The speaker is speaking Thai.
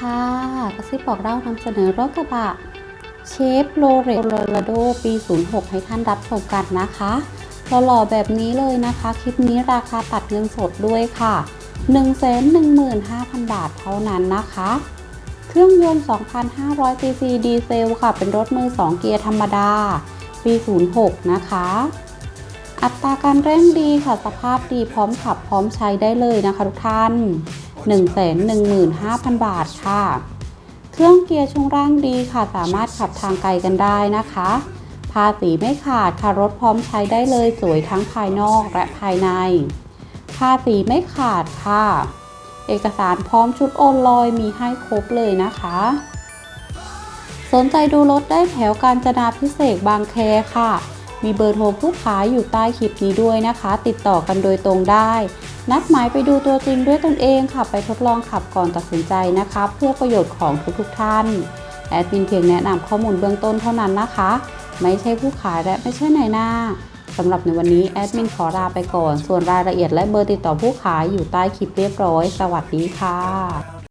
ค่ะ กระซิบบอกเล่านำเสนอรถกระบะเชฟโรเรโรลาโดปี 06 ให้ท่านรับชมกันนะคะหล่อๆแบบนี้เลยนะคะ คลิปนี้ราคาตัดเงินสดด้วยค่ะ 115,000 บาทเท่านั้นนะคะ เครื่องยนต์ 2,500ซีซีดีเซลค่ะ เป็นรถมือ 2 เกียร์ธรรมดา ปี 06 นะคะ อัตราการเร่งดีค่ะ สภาพดีพร้อมขับพร้อมใช้ได้เลยนะคะทุกท่าน 115,000 บาทค่ะ เครื่องเกียร์ช่วงล่างดีค่ะ สามารถขับทางไกลกันได้นะคะ ภาษีไม่ขาดค่ะรถพร้อมใช้ได้เลยสวยทั้งภายนอกและภายใน ภาษีไม่ขาดค่ะ เอกสารพร้อมชุดโอนลอยมีให้ครบเลยนะคะสนใจดูรถได้แถวกาญจนาพิเศษบางแคค่ะ มีเบอร์โทรผู้ขายอยู่ใต้คลิปนี้ด้วยนะคะ ติดต่อกันโดยตรงได้ นัดหมายไปดูตัวจริงด้วยตนเองค่ะไปทดลองขับก่อนตัดสินใจนะคะ เพื่อประโยชน์ของทุกๆท่านแอดมินเพียงแนะนำข้อมูลเบื้องต้นเท่านั้นนะคะ ไม่ใช่ผู้ขายและไม่ใช่นายหน้าสำหรับในวันนี้แอดมินขอลาไปก่อน ส่วนรายละเอียดและเบอร์ติดต่อผู้ขายอยู่ใต้คลิปเรียบร้อย สวัสดีค่ะ